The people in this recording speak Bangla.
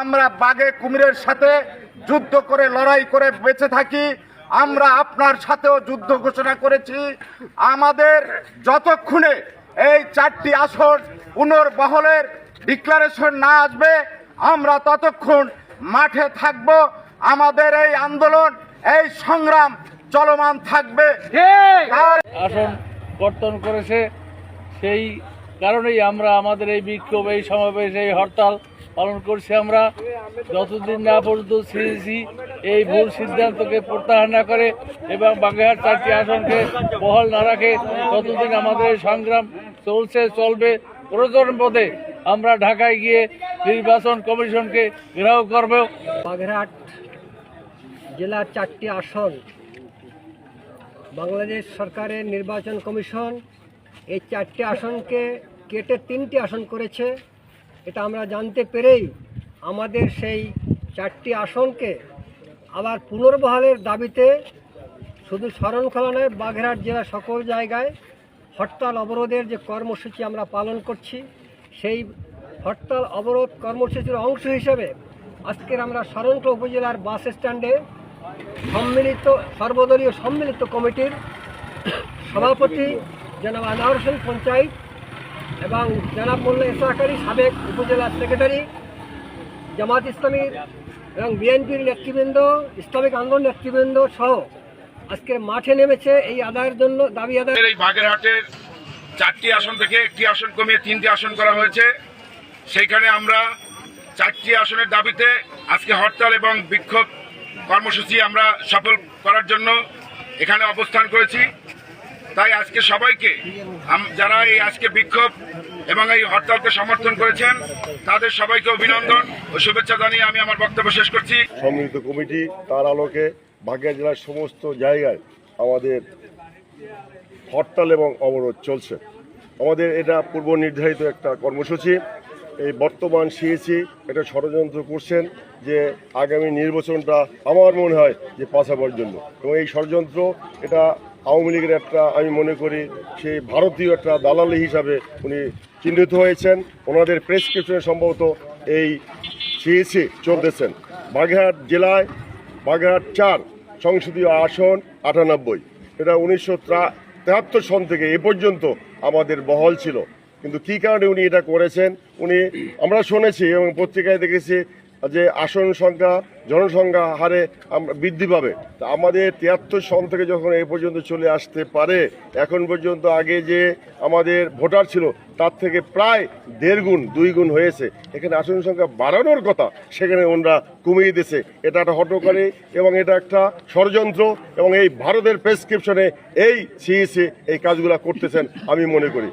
আমরা বাঘে কুমিরের সাথে যুদ্ধ করে লড়াই করে বেঁচে থাকি। আমরা আপনার সাথেও যুদ্ধ ঘোষণা করেছি। আমাদের যতক্ষণে এই চারটি আসন পুনর্বহলের ডিক্লারেশন না আসবে আমরা ততক্ষণ মাঠে থাকব। আমাদের এই আন্দোলন এই সংগ্রাম চলমান থাকবে। আর আসন কর্তন করেছে সেই কারণেই আমরা আমাদের এই বিক্ষোভ এই সমাবেশ এই হরতাল পালন করছি আমরা। যতদিন না পর্যন্ত সিএসি এই ভুল সিদ্ধান্তকে প্রত্যাহার না করে এবং বাগেরহাট চারটি আসনকে বহাল না রাখে, ততদিন আমাদের সংগ্রাম চলছে, চলবে। প্রয়োজন পদে আমরা ঢাকায় গিয়ে নির্বাচন কমিশনকে ঘেরাও করব। বাগেরহাট জেলার চারটি আসন, বাংলাদেশ সরকারের নির্বাচন কমিশন এই চারটি আসনকে কেটে তিনটি আসন করেছে। এটা আমরা জানতে পেরেই আমাদের সেই চারটি আসনকে আবার পুনর্বহালের দাবিতে শুধু শরণখোলা নয়, বাগেরহাট জেলার সকল জায়গায় হরতাল অবরোধের যে কর্মসূচি আমরা পালন করছি, সেই হরতাল অবরোধ কর্মসূচির অংশ হিসেবে আজকের আমরা শরণখোলা উপজেলার বাস স্ট্যান্ডে সম্মিলিত, সর্বদলীয় সম্মিলিত কমিটির সভাপতি জনাব আনোয়ার হোসেন পঞ্চায়েত এবং জনাব মোল্লা ইসরাকারী সাবেক উপজেলা সেক্রেটারি, জামাত ইসলামীর এবং বিএনপির নেতৃবৃন্দ, ইসলামিক আন্দোলন নেতৃবৃন্দ সহ আজকে মাঠে নেমেছে এই আদায়ের জন্য দাবি আদায়। এই বাগেরহাটের চারটি আসন থেকে একটি আসন কমিয়ে তিনটি আসন করা হয়েছে। সেইখানে আমরা চারটি আসনের দাবিতে আজকে হরতাল এবং বিক্ষোভ কর্মসূচি আমরা সফল করার জন্য এখানে অবস্থান করেছি। তাই আজকে সবাইকে যারা এই আজকে বিক্ষোভ এবং এই হরতালকে সমর্থন করেছেন, তাদের সবাইকে অভিনন্দন ও শুভেচ্ছা জানিয়ে আমি আমার বক্তব্য শেষ করছি। সম্মিলিত কমিটি, তার আলোকে বাগেরহাট জেলার সমস্ত জায়গায় আমাদের হরতাল এবং অবরোধ চলছে। আমাদের এটা পূর্ব নির্ধারিত একটা কর্মসূচি। এই বর্তমান সিএসি এটা ষড়যন্ত্র করছেন যে আগামী নির্বাচনটা আমার মনে হয় যে পাশাবার জন্য। এবং এই ষড়যন্ত্র এটা আওয়ামী লীগের একটা, আমি মনে করি, সেই ভারতীয় একটা দালালি হিসাবে উনি চিহ্নিত হয়েছেন। ওনাদের প্রেসক্রিপশনে সম্ভবত এই সিএসি চলতেছেন। বাগেরহাট জেলায় বাগেরহাট চার সংসদীয় আসন আটানব্বই। এটা উনিশশো তেহাত্তর সন থেকে এ পর্যন্ত আমাদের বহল ছিল। কিন্তু কী কারণে উনি এটা করেছেন? উনি, আমরা শুনেছি এবং পত্রিকায় দেখেছি যে আসন সংখ্যা, জনসংখ্যা হারে আমরা বৃদ্ধি পাবে। তা আমাদের তিয়াত্তর সন থেকে যখন এ পর্যন্ত চলে আসতে পারে, এখন পর্যন্ত আগে যে আমাদের ভোটার ছিল, তার থেকে প্রায় দেড় গুণ, দুই গুণ হয়েছে। এখানে আসন সংখ্যা বাড়ানোর কথা সেখানে ওনারা কমিয়ে দিয়েছে। এটা একটা হটকারী এবং এটা একটা ষড়যন্ত্র এবং এই ভারতের প্রেসক্রিপশনে এই সিইসি এই কাজগুলো করতেছেন, আমি মনে করি।